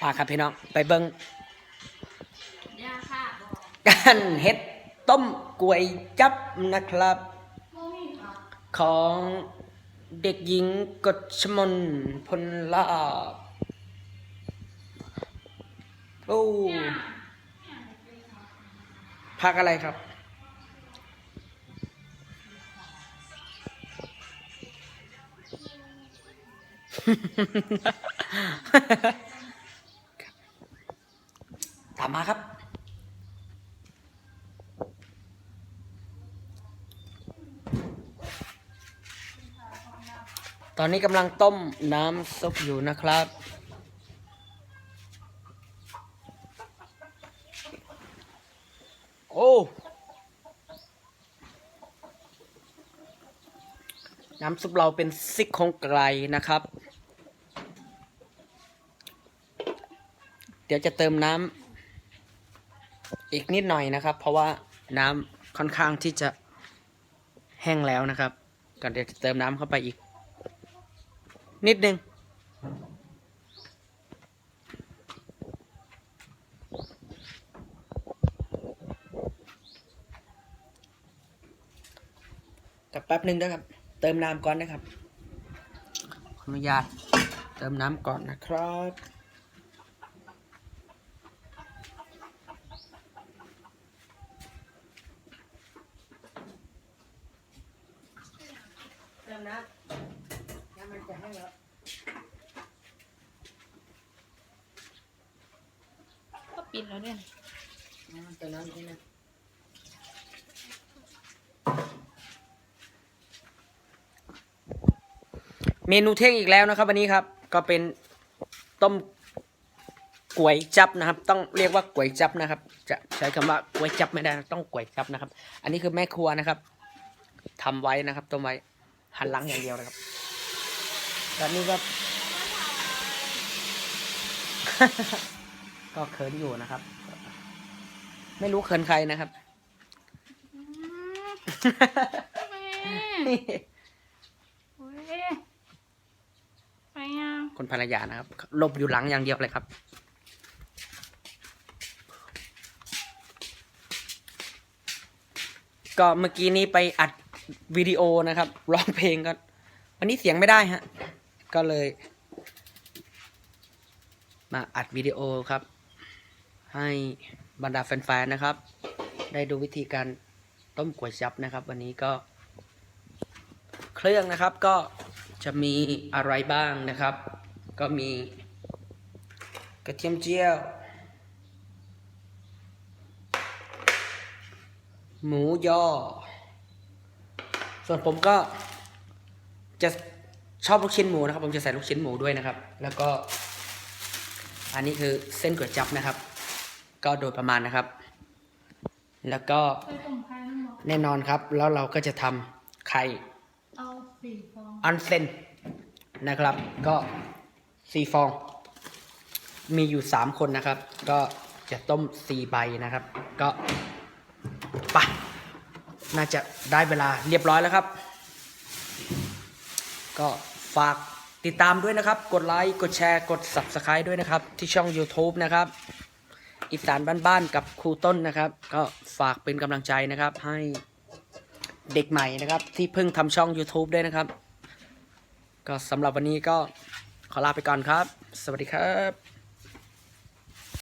พาครับพี่น้องไปเบิ้งยาค่ะบอกการเฮ็ดต้มกล้วยจับนะครับโมมี่ค่ะของเด็กหญิงกฎชมนพลลาบโอ้พักอะไรครับตาม มาครับ ตอนนี้กำลังต้มน้ำซุปอยู่นะครับ โอ้น้ำซุปเราเป็นซิกโครงไก่นะครับ เดี๋ยวจะเติมน้ำ อีกนิดหน่อยนะครับ เพราะว่าน้ำค่อนข้างที่จะแห้งแล้วนะครับก่อนเดี๋ยวเติมน้ำเข้าไปอีก นิดนึงกับแป๊บหนึ่งนะครับ เติมน้ำก่อนนะครับ ขออนุญาตเติมน้ำก่อนนะครับ เติมน้ำน้ำมันจะแห้งแล้วก็ปิดแล้วเนี่ยเติมน้ำนิดนึงเมนูเที่ยงอีกแล้วนะครับ วันนี้ครับ ก็เป็นต้มก๋วยจับนะครับ ต้องเรียกว่าก๋วยจับนะครับ จะใช้คำว่าก๋วยจับไม่ได้นะต้องก๋วยจับนะครับ อันนี้คือแม่ครัวนะครับทำไว้นะครับต้มไว้ หันหลังอย่างเดียวนะครับแล้วนี่ก็ ก็เขินอยู่นะครับ ไม่รู้เขินใครนะครับโอ้ยไปยังคนภรรยานะครับหลบอยู่หลังอย่างเดียวเลยครับ ก็เมื่อกี้นี้ไปอัดวิดีโอนะครับร้องเพลงก็วันนี้เสียงไม่ได้ฮะ ก็เลย มาอัดวิดีโอครับ ให้บรรดาแฟนๆนะครับ ได้ดูวิธีการต้มก๋วยจับนะครับ วันนี้ก็เครื่องนะครับก็จะมีอะไรบ้างนะครับ ก็มีกระเทียมเจียว หมูยอ ส่วนผมก็จะชอบลูกชิ้นหมูนะครับ ผมจะใส่ลูกชิ้นหมูด้วยนะครับ แล้วก็ อันนี้คือเส้นก๋วยจับนะครับ ก็โดยประมาณนะครับ แล้วก็ไปตรงใครนั่นบอกแน่นอนครับ แล้วเราก็จะทำไข่เอาสี่ฟองอันเซนนะครับ ก็สี่ฟอง มีอยู่สามคนนะครับ ก็จะต้มสี่ใบนะครับ ก็ ไปน่าจะได้เวลาเรียบร้อยแล้วครับ ก็ฝากติดตามด้วยนะครับ กดไลค์ กดแชร์ กด Subscribe ด้วยนะครับ ที่ช่อง YouTube นะครับ อีสานบ้านๆกับครูต้นนะครับ ก็ฝากเป็นกำลังใจนะครับ ให้เด็กใหม่นะครับ ที่เพิ่งทำช่อง YouTube ด้วยนะครับ ก็สำหรับวันนี้ก็ขอลาไปก่อนครับ สวัสดีครับ